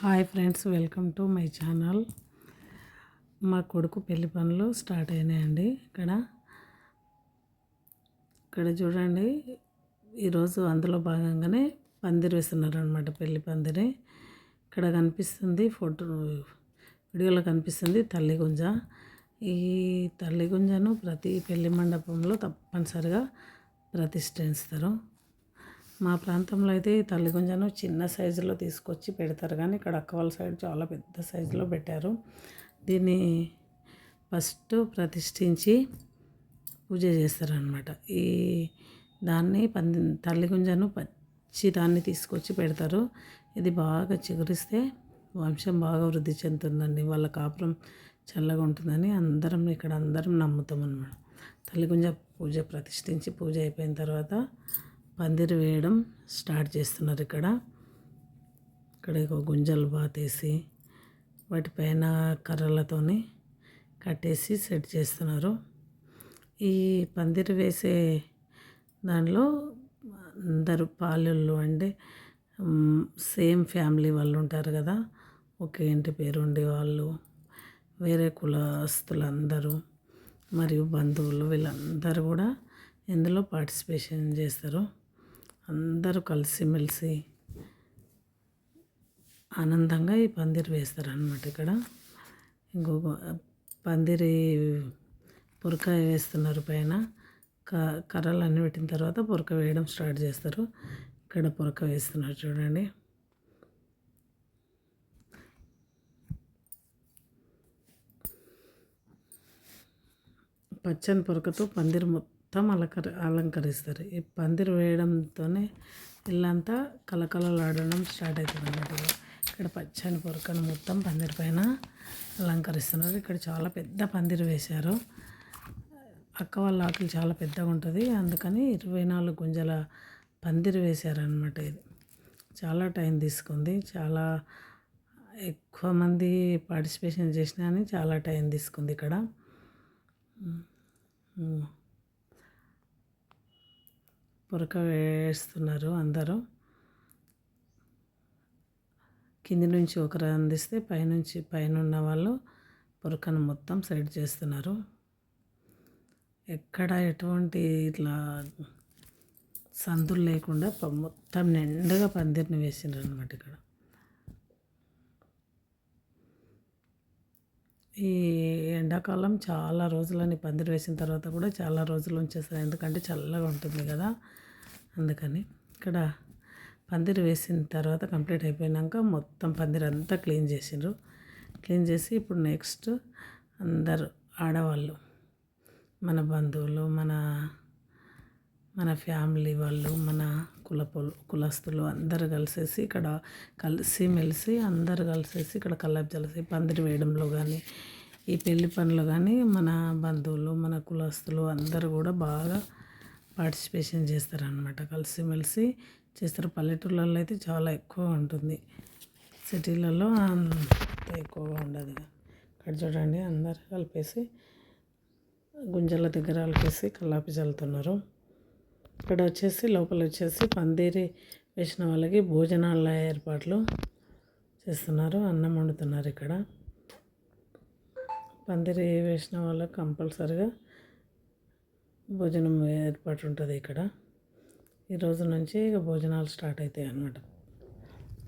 Hi friends welcome to my channel. మా కొడుకు పెళ్ళి పనులు స్టార్ట్ అయినాయండి ఇక్కడ. ఇక్కడ చూడండి ఈరోజు అందులో భాగంగానే పందిరి వేస్తున్నారు అనమాట పెళ్ళి పందిరి. ఇక్కడ కనిపిస్తుంది ఫోటో వీడియోలో కనిపిస్తుంది తల్లి గుంజ ఈ తల్లి గుంజను ప్రతి పెళ్ళి మండపంలో తప్పనిసరిగా ప్రతిష్ఠిస్తారు. మా ప్రాంతంలో అయితే తల్లి గుంజను చిన్న సైజులో తీసుకొచ్చి పెడతారు. కానీ ఇక్కడ అక్కవాళ్ళ సైడ్ చాలా పెద్ద సైజులో పెట్టారు. దీన్ని ఫస్ట్ ప్రతిష్ఠించి పూజ చేస్తారనమాట ఈ దాన్ని పంది తల్లి గుంజను పచ్చి దాన్ని తీసుకొచ్చి పెడతారు. ఇది బాగా చిగురిస్తే వంశం బాగా వృద్ధి చెందుతుందండి. వాళ్ళ కాపురం చల్లగా ఉంటుందని అందరం ఇక్కడ అందరం నమ్ముతాం అనమాట తల్లి గుంజ పూజ ప్రతిష్ఠించి పూజ అయిపోయిన తర్వాత పందిరి వేయడం స్టార్ట్ చేస్తున్నారు ఇక్కడ. ఇక్కడ ఒక గుంజలు బాతేసి వాటిపైన కర్రలతోని కట్టేసి సెట్ చేస్తున్నారు. ఈ పందిరి వేసే దానిలో అందరు పాలెళ్ళు అంటే సేమ్ ఫ్యామిలీ వాళ్ళు ఉంటారు కదా. ఒకే ఇంటి పేరు ఉండే వాళ్ళు వేరే కులస్తులందరూ మరియు బంధువులు వీళ్ళందరూ కూడా ఇందులో పార్టిసిపేషన్ చేస్తారు. అందరూ కలిసిమెలిసి ఆనందంగా ఈ పందిరి వేస్తారనమాట ఇక్కడ. ఇంకొక పందిరి పురక వేస్తున్నారు పైన. క కర్రలు అన్నీ పెట్టిన తర్వాత పురక వేయడం స్టార్ట్ చేస్తారు. ఇక్కడ పురక వేస్తున్నారు చూడండి. పచ్చని పురకతో పందిరి మొత్తం మొత్తం అలంకరి అలంకరిస్తారు. ఈ పందిరి వేయడంతోనే ఇల్లంతా కలకలలాడడం స్టార్ట్ అవుతుంది అన్నమాట ఇక్కడ పచ్చని పొరకను మొత్తం పందిరి పైన అలంకరిస్తున్నారు. ఇక్కడ చాలా పెద్ద పందిరి వేశారు. అక్క వాళ్ళ ఆకులు చాలా పెద్దగా ఉంటుంది. అందుకని ఇరవై నాలుగు గుంజల పందిరి వేశారనమాట ఇది. చాలా టైం తీసుకుంది. చాలా ఎక్కువ మంది పార్టిసిపేషన్ చేసినా అని చాలా టైం తీసుకుంది ఇక్కడ. పురక వేస్తున్నారు అందరూ. కింది నుంచి ఒకరు అందిస్తే పైనుంచి పైన ఉన్న వాళ్ళు పురకను మొత్తం సెట్ చేస్తున్నారు. ఎక్కడ ఎటువంటి ఇట్లా సందులు లేకుండా మొత్తం నిండుగా పందిరిని వేసిండ్రు అనమాట ఇక్కడ. ఈ ఎండాకాలం చాలా రోజులని పందిరి వేసిన తర్వాత కూడా చాలా రోజులు ఉంచేస్తారు. ఎందుకంటే చల్లగా ఉంటుంది కదా. అందుకని ఇక్కడ పందిరి వేసిన తర్వాత కంప్లీట్ అయిపోయినాక మొత్తం పందిరి అంతా క్లీన్ చేసిండ్రు. క్లీన్ చేసి ఇప్పుడు నెక్స్ట్ అందరు ఆడవాళ్ళు మన బంధువులు మన మన ఫ్యామిలీ వాళ్ళు మన కులపులు కులస్తులు అందరు కలిసేసి ఇక్కడ కలిసి మెలిసి అందరు కలిసేసి ఇక్కడ కల్లాపు జలసి పందిరి వేయడంలో కానీ ఈ పెళ్ళి పనులు కానీ మన బంధువులు మన కులస్తులు అందరూ కూడా బాగా పార్టిసిపేషన్ చేస్తారనమాట కలిసిమెలిసి చేస్తారు. పల్లెటూళ్ళల్లో అయితే చాలా ఎక్కువ ఉంటుంది. సిటీలలో అంత ఎక్కువగా ఉండదు. ఇక్కడ చూడండి అందరు కలిపేసి గుంజల దగ్గర కలిపేసి కల్లాపి చల్లుతున్నారు. ఇక్కడ వచ్చేసి లోపల వచ్చేసి పందిరి వేసిన వాళ్ళకి భోజనాల ఏర్పాట్లు చేస్తున్నారు. అన్నం వండుతున్నారు ఇక్కడ. పందిరి వేసిన వాళ్ళకి కంపల్సరిగా భోజనం ఏర్పాటు ఉంటుంది ఇక్కడ. ఈ రోజు నుంచి ఇక భోజనాలు స్టార్ట్ అవుతాయి అన్నమాట.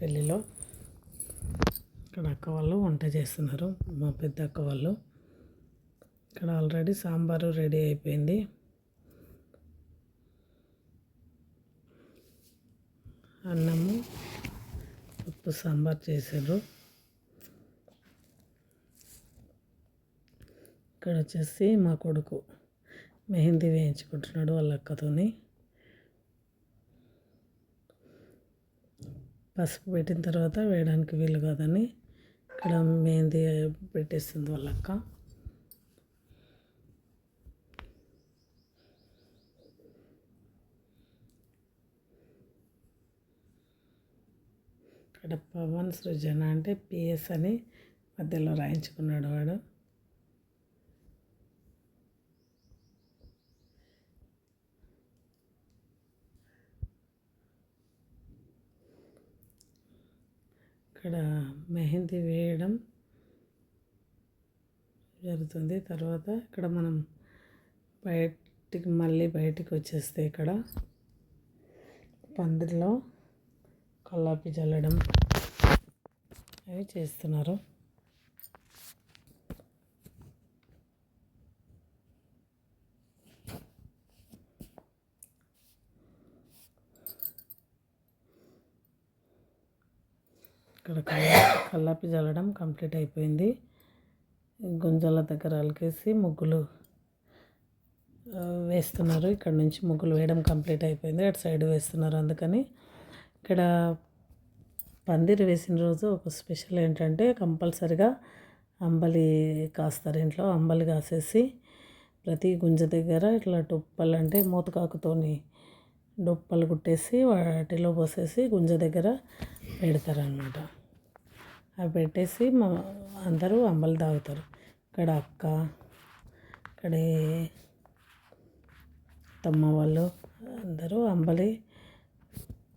పెళ్ళిలో ఇక్కడ అక్క వాళ్ళు వంట చేస్తున్నారు. మా పెద్ద అక్క వాళ్ళు. ఇక్కడ ఆల్రెడీ సాంబారు రెడీ అయిపోయింది. అన్నము పప్పు సాంబార్ చేశారు. ఇక్కడ వచ్చేసి మా కొడుకు మెహందీ వేయించుకుంటున్నాడు వాళ్ళ అక్కతోని. పసుపు పెట్టిన తర్వాత వేయడానికి వీలు కాదని ఇక్కడ మెహందీ పెట్టేస్తుంది వాళ్ళ అక్క. ఇక్కడ పవన్ సృజన అంటే పిఎస్ అని మధ్యలో రాయించుకున్నాడు వాడు ఇక్కడ మెహందీ వేయడం జరుగుతుంది. తర్వాత ఇక్కడ మనం బయటికి మళ్ళీ బయటికి వచ్చేస్తే ఇక్కడ పందిరిలో కల్లాపి చల్లడం అవి చేస్తున్నారు ఇక్కడ కల్లా కల్లాపి చల్లడం కంప్లీట్ అయిపోయింది. గుంజల దగ్గర అలికేసి ముగ్గులు వేస్తున్నారు. ఇక్కడ నుంచి ముగ్గులు వేయడం కంప్లీట్ అయిపోయింది. అటు సైడ్ వేస్తున్నారు అందుకని. ఇక్కడ పందిరి వేసిన రోజు ఒక స్పెషల్ ఏంటంటే కంపల్సరిగా అంబలి కాస్తారు ఇంట్లో. అంబలి కాసేసి ప్రతి గుంజ దగ్గర ఇట్లా డొప్పలు అంటే మూతకాకుతోని డొప్పలు కుట్టేసి వాటిలో పోసేసి గుంజ దగ్గర పెడతారనమాట అవి పెట్టేసి మా అందరూ అంబలి తాగుతారు. ఇక్కడ అక్క ఇక్కడ తమ్మ వాళ్ళు అందరూ అంబలి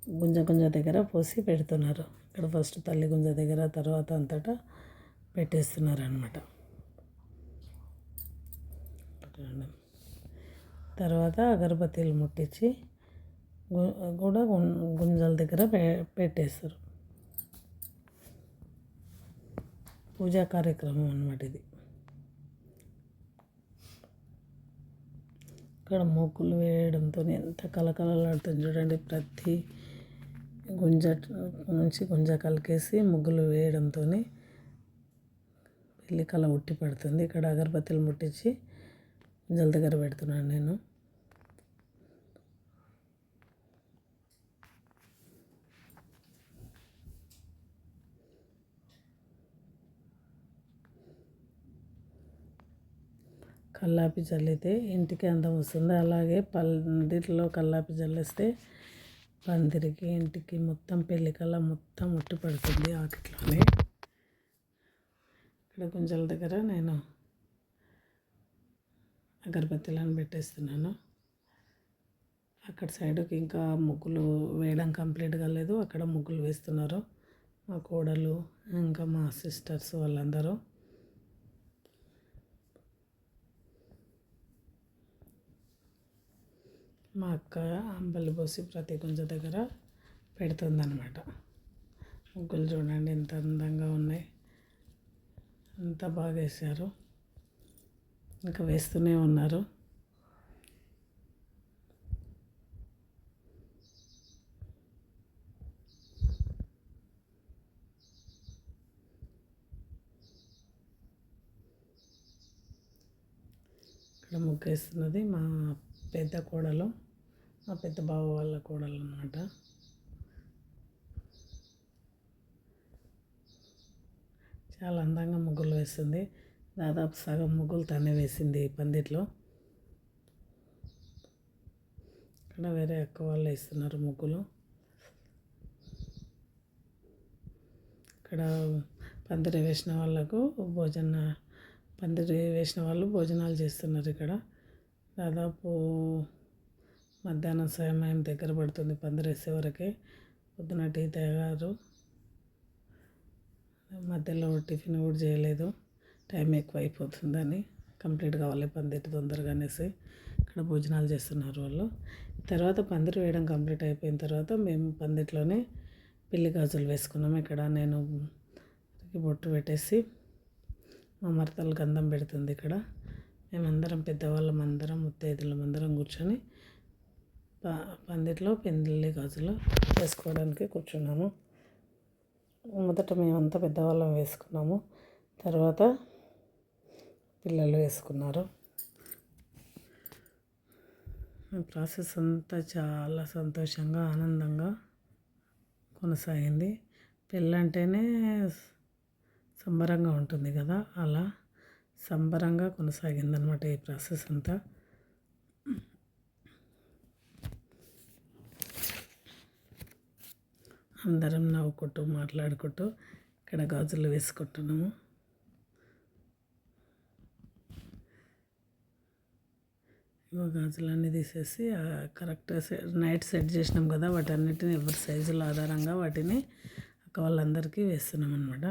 గుంజ గుంజ దగ్గర పోసి పెడుతున్నారు. ఇక్కడ ఫస్ట్ తల్లి గుంజ దగ్గర తర్వాత అంతటా పెట్టేస్తున్నారు అనమాట తర్వాత అగరబత్తీలు ముట్టించి కూడా గుం- గుంజల దగ్గర పె పెట్టేస్తారు. పూజా కార్యక్రమం అన్నమాట ఇది. ఇక్కడ ముగ్గులు వేయడంతో ఎంత కలకలలాడుతుంది చూడండి. ప్రతి గుంజ నుంచి గుంజ కలికేసి ముగ్గులు వేయడంతో పెళ్ళి కళ ఉట్టి పడుతుంది. ఇక్కడ అగరబత్తిలు ముట్టించి గుంజల దగ్గర పెడుతున్నాను నేను. కల్లాపి చల్లితే ఇంటికి అందం వస్తుంది. అలాగే పందిట్లో కల్లాపి చల్లేస్తే పందిరికి ఇంటికి మొత్తం పెళ్ళికల్లా మొత్తం ఉట్టి పడుతుంది ఆకిట్లోనే ఇక్కడ గుంజల దగ్గర నేను అగరబత్తిలను పెట్టేస్తున్నాను. అక్కడ సైడ్కి ఇంకా ముగ్గులు వేయడం కంప్లీట్ కాలేదు. అక్కడ ముగ్గులు వేస్తున్నారు మా కోడలు ఇంకా మా సిస్టర్స్ వాళ్ళందరూ. మా అక్క అంబలి పోసి ప్రతి గుంజ దగ్గర పెడుతుందనమాట ముగ్గులు చూడండి ఎంత అందంగా ఉన్నాయి. అంత బాగా వేశారు. ఇంకా వేస్తూనే ఉన్నారు. ఇక్కడ ముగ్గేస్తున్నది మా పెద్ద కోడలు. మా పెద్ద బావ వాళ్ళ కోడలు అన్నమాట. చాలా అందంగా ముగ్గులు వేస్తుంది. దాదాపు సగం ముగ్గులు తనే వేసింది పందిట్లో. ఇక్కడ వేరే అక్క వాళ్ళు వేస్తున్నారు ముగ్గులు. ఇక్కడ పందిరి వేసిన వాళ్ళకు భోజన పందిరి వేసిన వాళ్ళు భోజనాలు చేస్తున్నారు ఇక్కడ. దాదాపు మధ్యాహ్నం సమయం దగ్గర పడుతుంది. పందిరి వేసే వరకే పొద్దున టీ తాగారు. మధ్యలో టిఫిన్ కూడా చేయలేదు. టైం ఎక్కువ అయిపోతుందని కంప్లీట్ కావాలి పందిరి తొందరగా అనేసి ఇక్కడ భోజనాలు చేస్తున్నారు వాళ్ళు. తర్వాత పందిరి వేయడం కంప్లీట్ అయిపోయిన తర్వాత మేము పందిట్లోనే పిల్లి గాజులు వేసుకున్నాం. ఇక్కడ నేను బొట్టు పెట్టేసి మా మరతలు గంధం పెడుతుంది ఇక్కడ. మేమందరం పెద్దవాళ్ళం అందరం ముత్తైదులం అందరం కూర్చొని పందిట్లో పెందిళ్ళి గాజులు వేసుకోవడానికి కూర్చున్నాము. మొదట మేమంతా పెద్దవాళ్ళం వేసుకున్నాము. తర్వాత పిల్లలు వేసుకున్నారు. ప్రాసెస్ అంతా చాలా సంతోషంగా ఆనందంగా కొనసాగింది. పెళ్ళంటేనే సంబరంగా ఉంటుంది కదా అలా సంబరంగా కొనసాగిందనమాట ఈ ప్రాసెస్ అంతా. అందరం నవ్వుకుంటూ మాట్లాడుకుంటూ ఇక్కడ గాజులు వేసుకుంటున్నాము. ఇగో గాజులన్నీ తీసేసి కరెక్ట్ నైట్ సెట్ చేసినాం కదా వాటన్నిటిని ఎవరి సైజుల ఆధారంగా వాటిని అక్క వాళ్ళందరికీ వేస్తున్నాం అనమాట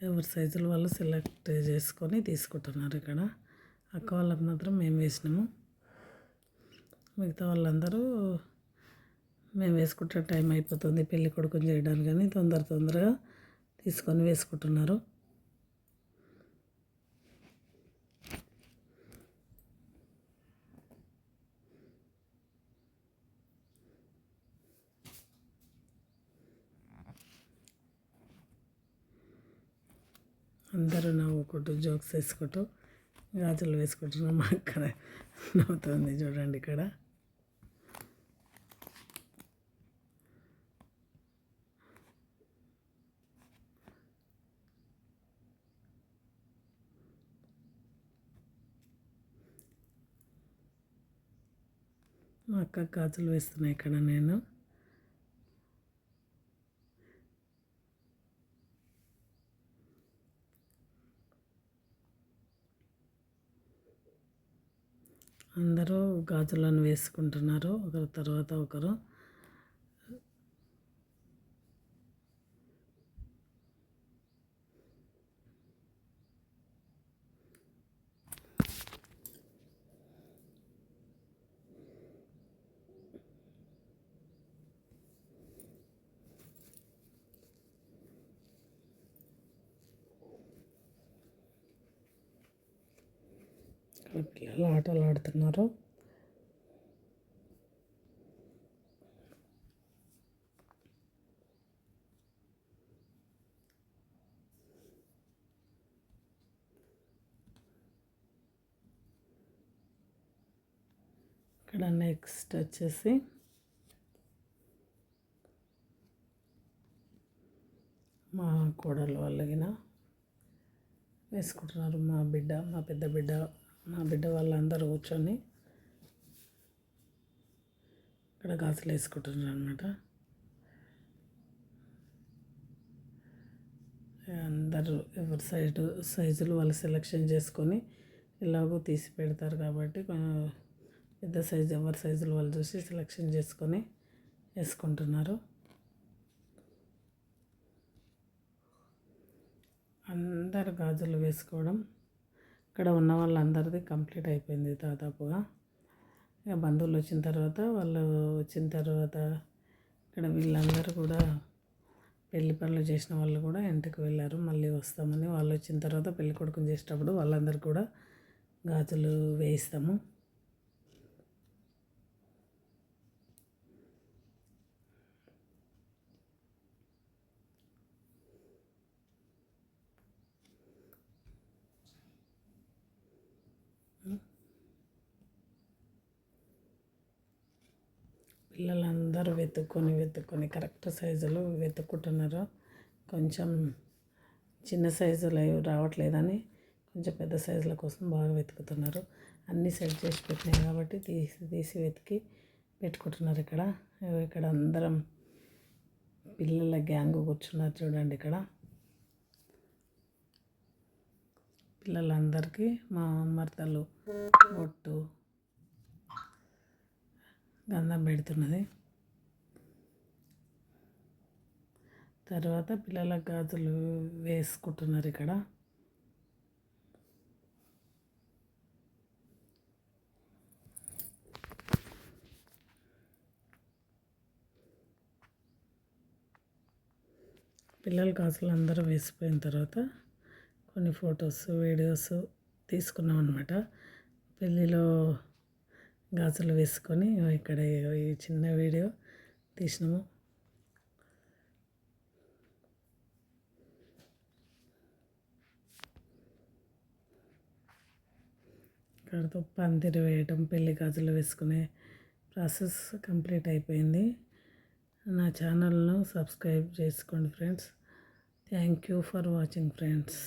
ఎవరి సైజులు వాళ్ళు సెలెక్ట్ చేసుకొని తీసుకుంటున్నారు ఇక్కడ. అక్క వాళ్ళకి మాత్రం మేము వేసినాము. మిగతా వాళ్ళందరూ మేము వేసుకుంటే టైం అయిపోతుంది. పెళ్ళి కొడుకుని చేయడానికి కానీ తొందర తొందరగా తీసుకొని వేసుకుంటున్నారు. అందరూ నవ్వుకుంటూ జోక్స్ వేసుకుంటూ గాజులు వేసుకుంటున్నాం అక్కడ. నవ్వుతుంది చూడండి ఇక్కడ. మా అక్క గాజులు వేస్తున్నాయి ఇక్కడ నేను అందరూ గాజులను వేసుకుంటున్నారు ఒకరి తర్వాత ఒకరు. పిల్లలు ఆటలు ఆడుతున్నారు. ఇక్కడ నెక్స్ట్ వచ్చేసి మా కోడలు వాళ్ళగిన వేసుకుంటున్నారు. మా బిడ్డ మా పెద్ద బిడ్డ మా బిడ్డ వాళ్ళందరూ కూర్చొని ఇక్కడ గాసులు వేసుకుంటున్నారు అనమాట అందరూ ఎవరి సైజు సైజులు వాళ్ళు సెలెక్షన్ చేసుకొని ఎలాగో తీసి పెడతారు కాబట్టి పెద్ద సైజు ఎవరి సైజులు వాళ్ళు చూసి సెలెక్షన్ చేసుకొని వేసుకుంటున్నారు. అందరు గాజులు వేసుకోవడం. ఇక్కడ ఉన్న వాళ్ళందరిది కంప్లీట్ అయిపోయింది దాదాపుగా. ఇక బంధువులు వచ్చిన తర్వాత వాళ్ళు వచ్చిన తర్వాత ఇక్కడ వీళ్ళందరూ కూడా పెళ్ళి పనులు చేసిన వాళ్ళు కూడా ఇంటికి వెళ్ళారు. మళ్ళీ వస్తామని వాళ్ళు వచ్చిన తర్వాత పెళ్ళి కొడుకుని చేసేటప్పుడు వాళ్ళందరూ కూడా గాజులు వేయిస్తాము. వెతుక్కొని వెతుక్కొని కరెక్ట్ సైజులో వెతుక్కుంటున్నారు. కొంచెం చిన్న సైజులు రావట్లేదని కొంచెం పెద్ద సైజుల కోసం బాగా వెతుకుతున్నారు. అన్నీ సెట్ చేసి పెట్టినాయి కాబట్టి తీసి తీసి వెతికి పెట్టుకుంటున్నారు ఇక్కడ. ఇక్కడ అందరం పిల్లల గ్యాంగ్ కూర్చున్నారు చూడండి ఇక్కడ. పిల్లలందరికీ మా మర్తలు బొట్టు గంధం పెడుతున్నది. తర్వాత పిల్లల గాజులు వేసుకుంటున్నారు ఇక్కడ. పిల్లల గాజులు అందరూ వేసిపోయిన తర్వాత కొన్ని ఫొటోస్ వీడియోస్ తీసుకున్నాం అనమాట పెళ్ళిలో గాజులు వేసుకొని ఇక్కడ ఈ చిన్న వీడియో తీసినాము. ఇక్కడతో పందిరి వేయటం పెళ్ళి గాజులు వేసుకునే ప్రాసెస్ కంప్లీట్ అయిపోయింది. నా ఛానల్ను సబ్స్క్రైబ్ చేసుకోండి friends. Thank you for watching friends.